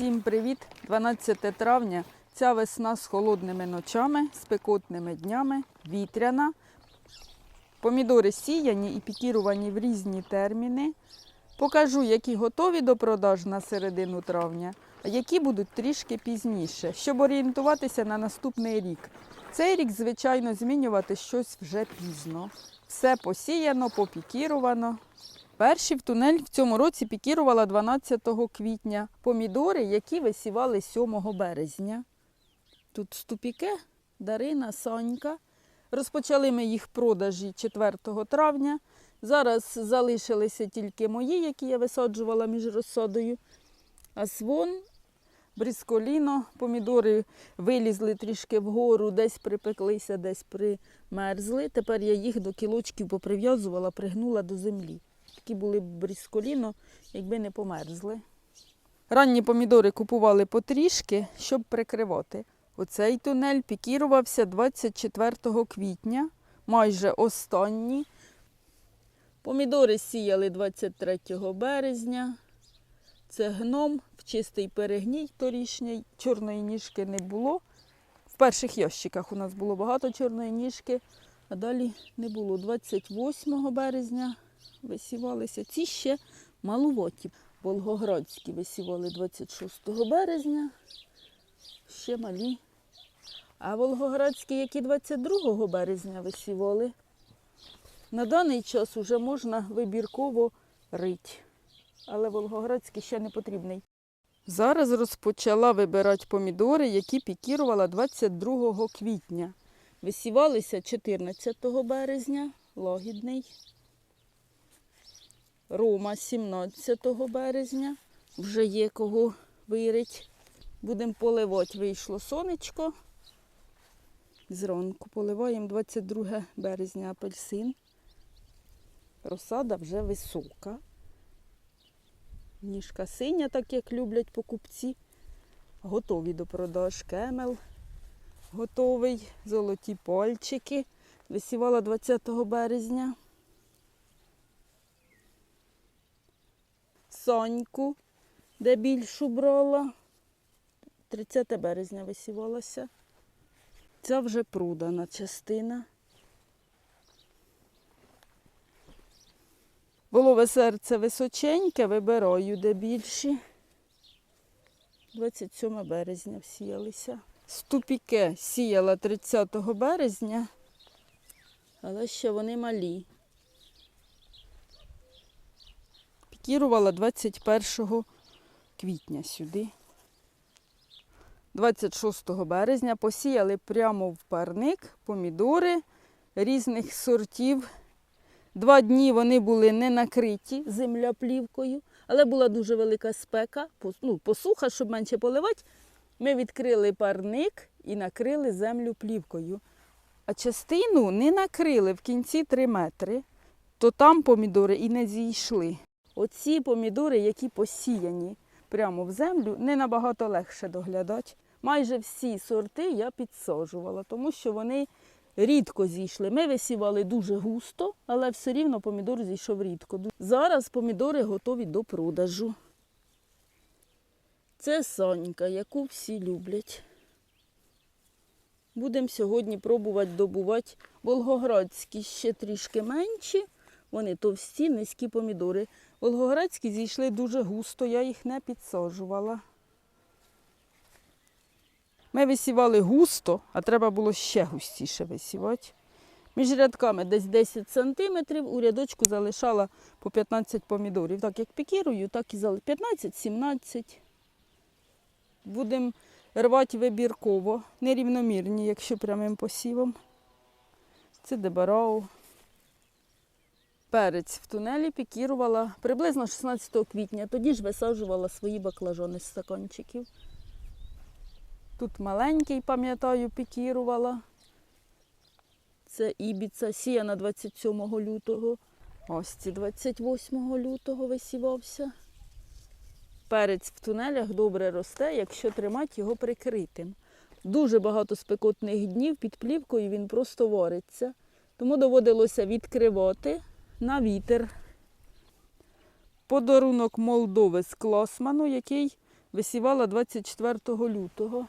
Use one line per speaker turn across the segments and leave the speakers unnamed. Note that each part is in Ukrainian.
Всім привіт! 12 травня. Ця весна з холодними ночами, спекотними днями, вітряна. Помідори сіяні і пікірувані в різні терміни. Покажу, які готові до продаж на середину травня, а які будуть трішки пізніше, щоб орієнтуватися на наступний рік. Цей рік, звичайно, змінювати щось вже пізно. Все посіяно, попікіровано. Перші в тунель в цьому році пікірувала 12 квітня. Помідори, які висівали 7 березня. Тут ступіке, Дарина, Сонька. Розпочали ми їх продажі 4 травня. Зараз залишилися тільки мої, які я висаджувала між розсадою. А свон, брисколіно, помідори вилізли трішки вгору, десь припеклися, десь примерзли. Тепер я їх до кілочків поприв'язувала, пригнула до землі. Такі були б брисколіно, якби не померзли. Ранні помідори купували потрішки, щоб прикривати. Оцей тунель пікірувався 24 квітня, майже останній. Помідори сіяли 23 березня. Це гном, в чистий перегній торішній, чорної ніжки не було. В перших ящиках у нас було багато чорної ніжки, а далі не було. 28 березня висівалися. Ці ще маловоті. Волгоградські висівали 26 березня. Ще малі. А волгоградські, які 22 березня висівали, на даний час вже можна вибірково рити. Але волгоградський ще не потрібний. Зараз розпочала вибирати помідори, які пікірувала 22 квітня. Висівалися 14 березня, лагідний. Рома 17 березня. Вже є кого вирить. Будемо поливати. Вийшло сонечко. Зранку поливаємо 22 березня апельсин. Розсада вже висока. Ніжка синя, так як люблять покупці. Готові до продаж кемел. Готовий. Золоті пальчики. Висівала 20 березня. Соньку, де більшу брала. 30 березня висівалася. Ця вже продана частина. Волове серце височеньке, вибираю, де більші. 27 березня всіялися. Ступіке сіяла 30 березня, але ще вони малі. Пікірувала 21 квітня сюди. 26 березня посіяли прямо в парник помідори різних сортів. Два дні вони були не накриті земля плівкою, але була дуже велика спека, ну, посуха, щоб менше поливати. Ми відкрили парник і накрили землю плівкою. А частину не накрили в кінці 3 метри, то там помідори і не зійшли. Оці помідори, які посіяні прямо в землю, не набагато легше доглядати. Майже всі сорти я підсаджувала, тому що вони рідко зійшли. Ми висівали дуже густо, але все рівно помідор зійшов рідко. Зараз помідори готові до продажу. Це сонька, яку всі люблять. Будемо сьогодні пробувати добувати волгоградські ще трішки менші. Вони товсті, низькі помідори. Волгоградські зійшли дуже густо, я їх не підсаджувала. Ми висівали густо, а треба було ще густіше висівати. Між рядками десь 10 сантиметрів, у рядочку залишала по 15 помідорів. Так як пікірую, так і залишила. 15-17. Будемо рвати вибірково, нерівномірні, якщо прямим посівом. Це дебарау. Перець в тунелі пікірувала приблизно 16 квітня. Тоді ж висаджувала свої баклажани з стаканчиків. Тут маленький, пам'ятаю, пікірувала. Це ібіца, сіяна 27 лютого. Ось ці 28 лютого висівався. Перець в тунелях добре росте, якщо тримати його прикритим. Дуже багато спекотних днів під плівкою він просто вариться. Тому доводилося відкривати на вітер. Подарунок Молдови з Клосману, який висівала 24 лютого.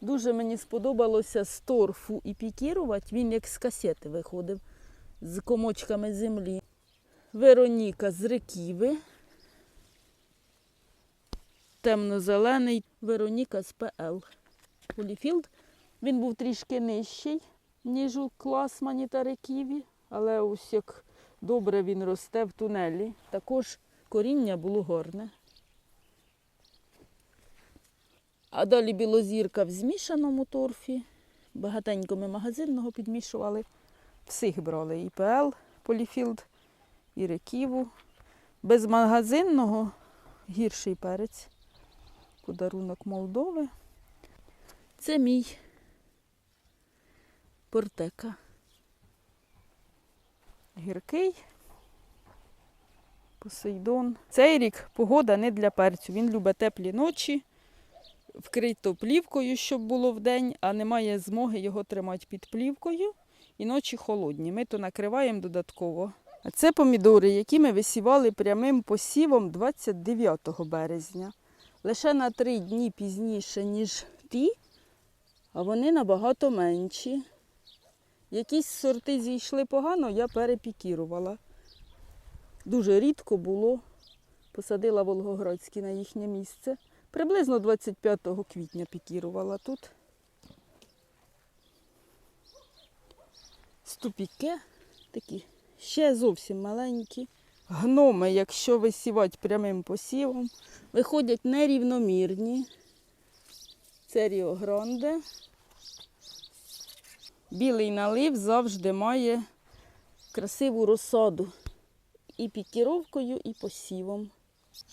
Дуже мені сподобалося з торфу і пікірувати. Він як з касети виходив з комочками землі. Вероніка з Реківи. Темно-зелений Вероніка з ПЛ. Поліфілд. Він був трішки нижчий, ніж у Класмані та Реківі, але ось як добре він росте в тунелі. Також коріння було гарне. А далі білозірка в змішаному торфі. Багатенько ми магазинного підмішували. Всіх брали і ПЛ, Поліфілд, і Реківу. Без магазинного гірший перець. Подарунок Молдови. Це мій портека. Гіркий. Посейдон. Цей рік погода не для перцю. Він любить теплі ночі, вкрито плівкою, щоб було вдень, а немає змоги його тримати під плівкою. І ночі холодні. Ми то накриваємо додатково. А це помідори, які ми висівали прямим посівом 29 березня. Лише на три дні пізніше, ніж ті, а вони набагато менші. Якісь сорти зійшли погано, я перепікірувала. Дуже рідко було. Посадила Волгоградські на їхнє місце. Приблизно 25 квітня пікірувала тут. Ступіке такі ще зовсім маленькі. Гноми, якщо висівати прямим посівом, виходять нерівномірні. Це Ріо Гранде. Білий налив завжди має красиву розсаду. І пікіровкою, і посівом.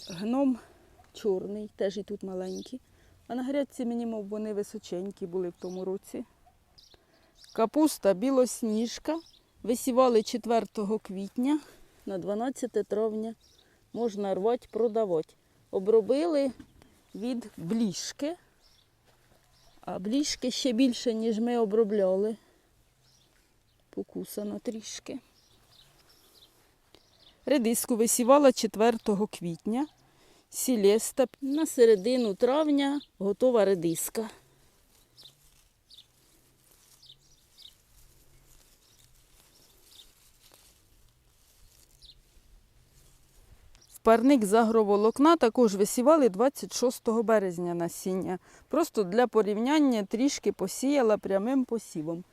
Гном чорний, теж і тут маленький. А на грядці мені, мов вони височенькі були в тому році. Капуста білосніжка. Висівали 4 квітня на 12 травня. Можна рвати, продавати. Обробили від бліжки. А бліжки ще більше, ніж ми обробляли. Покусано трішки. Редиску висівала 4 квітня. Сілеста на середину травня готова редиска. Парник з також висівали 26 березня насіння. Просто для порівняння трішки посіяла прямим посівом.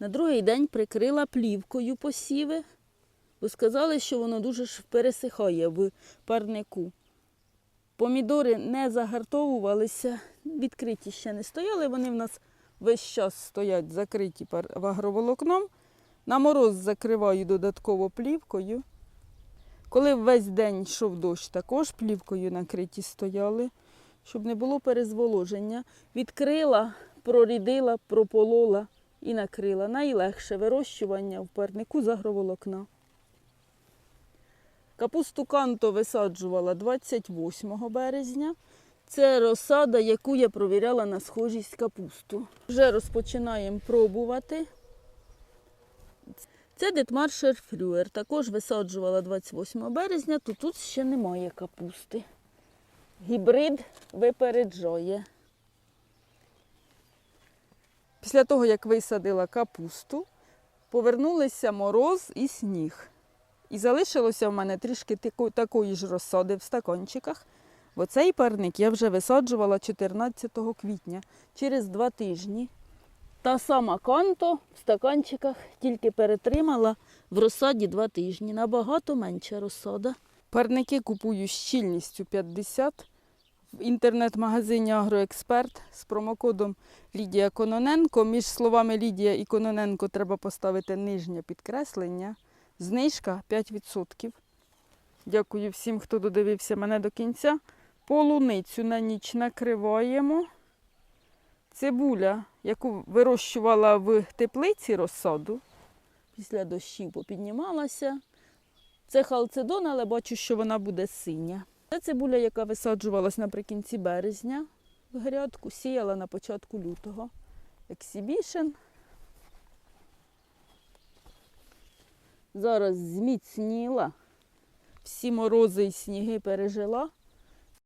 На другий день прикрила плівкою посіви, бо сказали, що воно дуже ж пересихає в парнику. Помідори не загартовувалися, відкриті ще не стояли. Вони в нас весь час стоять закриті пар- в агроволокном. На мороз закриваю додатково плівкою. Коли весь день йшов дощ, також плівкою накриті стояли, щоб не було перезволоження. Відкрила, прорідила, прополола і накрила. Найлегше вирощування в парнику з агроволокна. Капусту канто висаджувала 28 березня. Це розсада, яку я провіряла на схожість капусту. Вже розпочинаємо пробувати. Це Детмаршер Фрюер. Також висаджувала 28 березня, то тут ще немає капусти. Гібрид випереджає. Після того, як висадила капусту, повернулися мороз і сніг. І залишилося в мене трішки тако- такої ж розсади в стакончиках. Бо цей парник я вже висаджувала 14 квітня, через два тижні. Та сама канто в стаканчиках тільки перетримала в розсаді два тижні. Набагато менша розсада. Парники купую з щільністю 50 в інтернет-магазині Агроексперт з промокодом Лідія Кононенко. Між словами Лідія і Кононенко треба поставити нижнє підкреслення. Знижка 5%. Дякую всім, хто додивився мене до кінця. Полуницю на ніч накриваємо. Цибуля, яку вирощувала в теплиці розсаду, після дощів попіднімалася. Це халцедон, але бачу, що вона буде синя. Це цибуля, яка висаджувалась наприкінці березня в грядку, сіяла на початку лютого. Ексібішен. Зараз зміцніла. всі морози і сніги пережила.